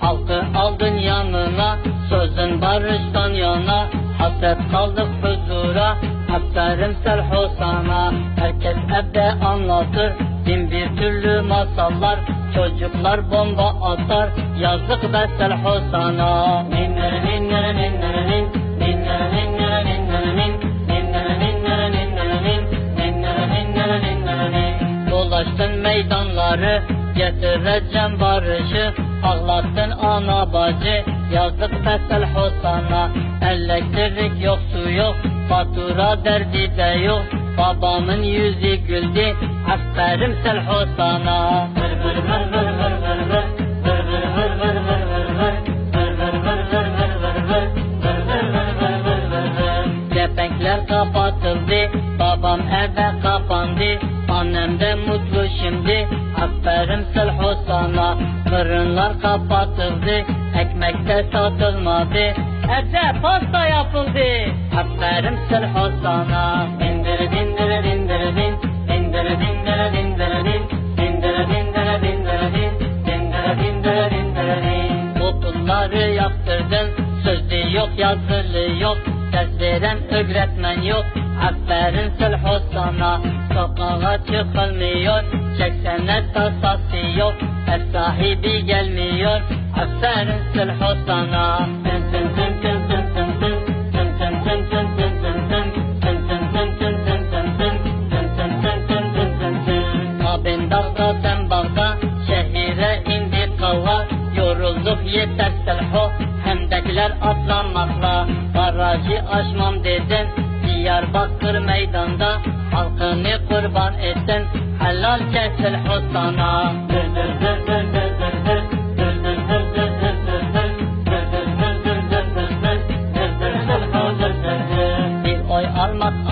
Halkı aldın yanına, sözün barıştan yana, hasret kaldık huzura, aferin serho sana. Herkes evde anlatır, bin bir türlü masallar, çocuklar bomba atar, yazdık be serho sana. onları Gətirəcəm barışı Ağlattın ana bacı Yazdıq fəsəl Hosana Əlləşdirik yox su yox Fatura dərdi də yox Babamın yüzü güldü Əfərim səl Hosana Vır vır vır vır vır vır vır Vır vır vır vır vır vır vır Kepenkler kapatıldı, babam eve kapandı. Annem de mutlu şimdi, aferin sılhu sana. Fırınlar kapatıldı, ekmek de satılmadı, evde pasta yapıldı, aferin sılhu sana. Dindir dindir dindir din, dindir dindir dindir din, dindir dindir dindir din, dindir dindir dindir din. Okulları yaptırdın, sözlü yok yazılı yok, ders öğretmen yok. Aferin sılhu sana, sokağa çıkılmıyor, çeksene tasası yok, ev sahibi gelmiyor. Aferin sılhu sana. Tın tın tın tın tın tın tın, yorulduk yeter selho, hemdekiler atlamakla, barajı aşmam Diyarbakır meydanda, halkını kurban ettin, helal kesil sana. Dır dır dır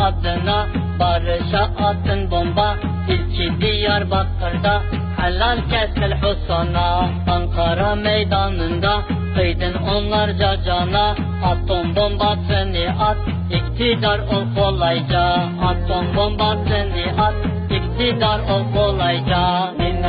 adına, barışa attın bomba, ilki Diyarbakır'da, helal kesil husana. Ankara meydanında, kıydın onlarca cana, atom bombasını at, iktidar ol kolayca. Atom bombasını at, iktidar ol kolayca. Ninner